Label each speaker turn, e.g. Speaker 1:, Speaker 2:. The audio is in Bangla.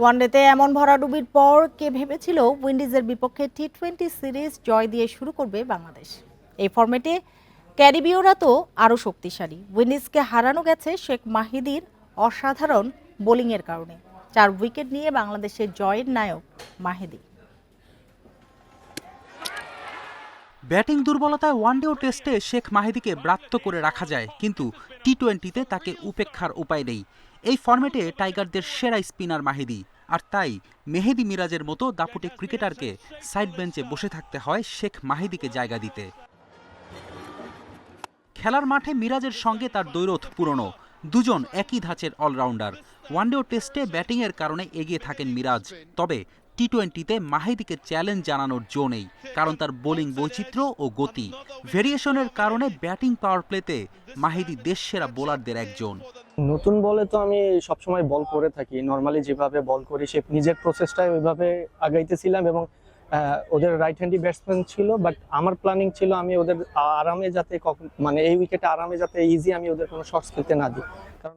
Speaker 1: ওয়ানডেতে এমন ভরাডুবির পর কে ভেবেছিল উইন্ডিজের বিপক্ষে টি টোয়েন্টি সিরিজ জয় দিয়ে শুরু করবে বাংলাদেশ। এই ফর্মেটে ক্যারিবীয়রা তো আরও শক্তিশালী। উইন্ডিজকে হারানো গেছে শেখ মাহিদির অসাধারণ বোলিংয়ের কারণে। চার উইকেট নিয়ে বাংলাদেশের জয়ের নায়ক মাহিদি।
Speaker 2: ব্যাটিং দুর্বলতায় ওয়ানডে ও টেস্টে শেখ মাহিদিকে ব্রাত্য করে রাখা যায়, কিন্তু টি টোয়েন্টিতে তাকে উপেক্ষার উপায় নেই। এই ফরম্যাটে টাইগারদের সেরা স্পিনার মাহিদি, আর তাই মেহেদি মিরাজের মতো দাপুটে ক্রিকেটারকে সাইড বেঞ্চে বসে থাকতে হয় শেখ মাহিদিকে জায়গা দিতে। খেলার মাঠে মিরাজের সঙ্গে তার দৈরথ পুরনো দুজন একই ধাঁচের অলরাউন্ডার। ওয়ানডে ও টেস্টে ব্যাটিংয়ের কারণে এগিয়ে থাকেন মিরাজ। তবে টি টোয়েন্টিতে মাহিদিকে চ্যালেঞ্জ জানানোর জো নেই, কারণ তার বোলিং বৈচিত্র্য ও গতি। ভেরিয়েশনের কারণে ব্যাটিং পাওয়ার প্লেতে মাহিদি দেশসেরা বোলারদের একজন।
Speaker 3: নতুন বলে তো আমি সবসময় বল করে থাকি। নর্মালি যেভাবে বল করি, সে নিজের প্রসেসটাই ওইভাবে আগাইতেছিলাম এবং ওদের রাইট হ্যান্ডি ব্যাটসম্যান ছিল বাট আমার প্ল্যানিং ছিল আমি ওদের আরামে যাতে মানে এই উইকেটে আরামে যাতে ইজি আমি ওদের কোনো শর্টস খেলতে না দিই। কারণ